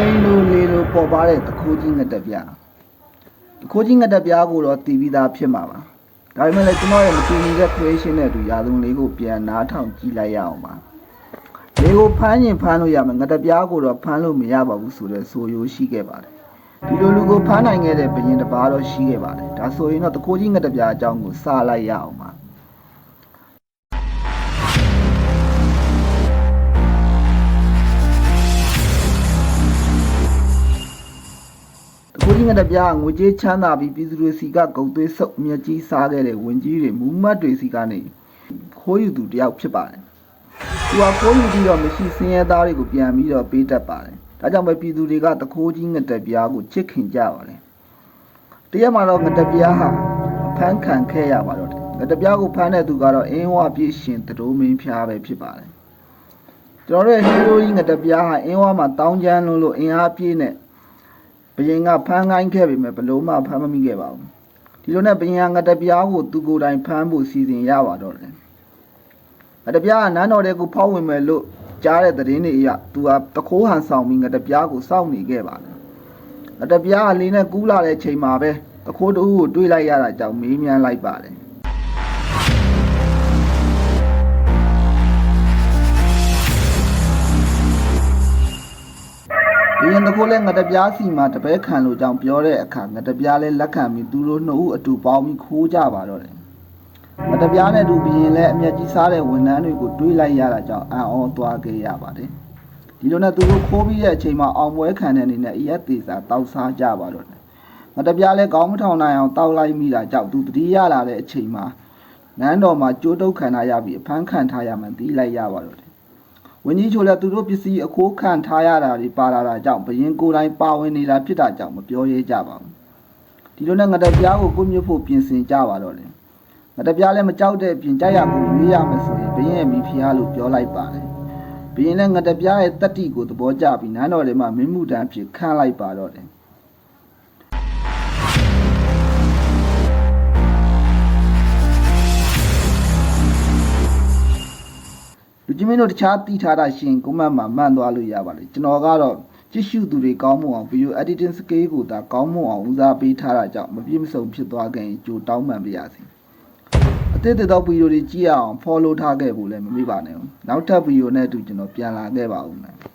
စိန်လိုလေလိုပေါ်ပါတဲ့တခိုးကြီးငတက်ပြတခိုးကြီးငတက်ပြကိုတော့တည်ပြီးသားဖြစ်မှာပါဒါပေမဲ့လည်းကျွန်တော်ရဲ့မတူညီတဲ့ creation နဲ့အတူရာသုံလေးကိုပြန်နားထောင်ကြည့်လိုက်ရအောင်ပါလေကိုဖမ်းရင်ဖမ်းလို့ရမယ်ငတက်ပြကိုတော့ဖမ်းလို့မရပါဘူးဆိုတဲ့ဆိုရိုးရှိခဲ့ပါတယ်ဒီလိုလူကိုဖမ်းနိုင်ခဲ့တဲ့ဘရင်တစ်ပါးတော့ရှိခဲ့ပါတယ်ဒါဆိုရင်တော့တခိုးကြီးငတက်ပြအကြောင်းကိုစလိုက်ရအောင်ပါ တကူကြီးငတဲ့ပြားငွေကြေးချမ်းသာပြီးပြည်သူတွေစီကဂုတ်သွေးဆုပ်အမျက်ကြီးစားခဲ့တဲ့ဝင်ကြီးတွေမူမတ်တွေစီကနေခိုးယူသူတယောက်ဖြစ်ပါတယ်။သူကခိုးယူပြီးတော့မရှိစင်းရဲသားတွေကိုပြန်ပြီးတော့ပေးတတ်ပါတယ်။ဒါကြောင့်ပဲပြည်သူတွေကတကူကြီးငတဲ့ပြားကိုချစ်ခင်ကြပါတယ်။တရက်မှာတော့ငတဲ့ပြားဟာအဖမ်းခံခဲ့ရပါတော့တယ်။ငတဲ့ပြားကိုဖမ်းတဲ့သူကတော့အင်းဝပြည့်ရှင်တတိုးမင်းဖျားပဲဖြစ်ပါတယ်။ကျွန်တော်တို့ရဲ့ဟီးရိုးကြီးငတဲ့ပြားဟာအင်းဝမှာတောင်းကျမ်းလုံးလို့အင်အားပြည့်နဲ့ ဘယင်ကဖမ်းကိုင်းခဲ့ပေမဲ့ဘလို့မှဖမ်းမမိခဲ့ပါဘူးဒီလိုနဲ့ဘယင်ကငတပြားကိုသူကိုယ်တိုင်ဖမ်းဖို့စီစဉ်ရပါတော့တယ်ငတပြားကနန်းတော်တဲ့ကိုဖောက်ဝင်မယ်လို့ကြားတဲ့သတင်းတွေအရသူကတခိုးဟန်ဆောင်ပြီးငတပြားကိုစောင့်နေခဲ့ပါတယ်ငတပြားကလေးနဲ့ကူးလာတဲ့ချိန်မှာပဲတခိုးတူကိုတွေးလိုက်ရတာကြောင့်မေးမြန်းလိုက်ပါတယ် ဘယင်တခိုးလည်းငတပြားစီမှာတပည့်ခံလို့ကြောင့်ပြောတဲ့အခါငတပြားလည်းလက်ခံပြီးသူတို့နှစ်ဦးအတူပေါင်းပြီးခိုးကြပါတော့တယ်ငတပြားနဲ့တူဘယင်လည်းအမျက်ကြီးစားတဲ့ဝန်ထမ်းတွေကိုတွေးလိုက်ရတာကြောင့်အံ့ဩသွားခဲ့ရပါတယ်ဒီလိုနဲ့သူတို့ခိုးပြီးတဲ့အချိန်မှာအောင်ပွဲခံတဲ့အနေနဲ့အရက်သေးစာတောက်စားကြပါတော့တယ်ငတပြားလည်းခေါင်းမထောင်နိုင်အောင်တောက်လိုက်မိတာကြောင့်သူတတိရလာတဲ့အချိန်မှာနန်းတော်မှာကြိုးတုပ်ခံထားရပြီးအဖမ်းခံထားရမှန်းသိလိုက်ရပါတော့တယ် ဝင်းကြီးချိုလည်းသူတို့ပစ္စည်းအခိုးခံထားရတာတွေပါလာတာကြောင့်ဘရင်ကိုယ်တိုင်ပါဝင်နေတာဖြစ်တာကြောင့်မပြောရဲကြပါဘူးဒီလိုနဲ့ငတပြားကိုကိုမြတ်ဖို့ပြင်ဆင်ကြပါတော့တယ်ငတပြားလည်းမကြောက်တဲ့ပြင်ကြက်ရကိုရွေးရမယ်ဆိုရင်ဘရင်ရဲ့မိဖုရားလို့ပြောလိုက်ပါတယ်ဘရင်လည်းငတပြားရဲ့တတ္တိကိုသဘောကျပြီးနန်းတော်ထဲမှာမင်းမှုတန်းဖြစ်ခန့်လိုက်ပါတော့တယ် လူကြီးမင်းတို့တခြားတီးထားတာရှင်ကွန်မန့်မှာမှန်သွားလို့ရပါလေကျွန်တော်ကတော့ကြည့်ရှုသူတွေကောင်းမွန်အောင် video editing skill ကိုဒါကောင်းမွန်အောင်ဦးစားပေးထားတာကြောင့်မပြည့်မစုံဖြစ်သွားခင်ကြိုတောင်းပန်ပါရစေအသစ်သစ်သော video တွေကြည့်ရအောင် follow ထားခဲ့ဖို့လည်းမမေ့ပါနဲ့ဦးနောက်ထပ် video နဲ့အတူကျွန်တော်ပြန်လာခဲ့ပါဦးမယ်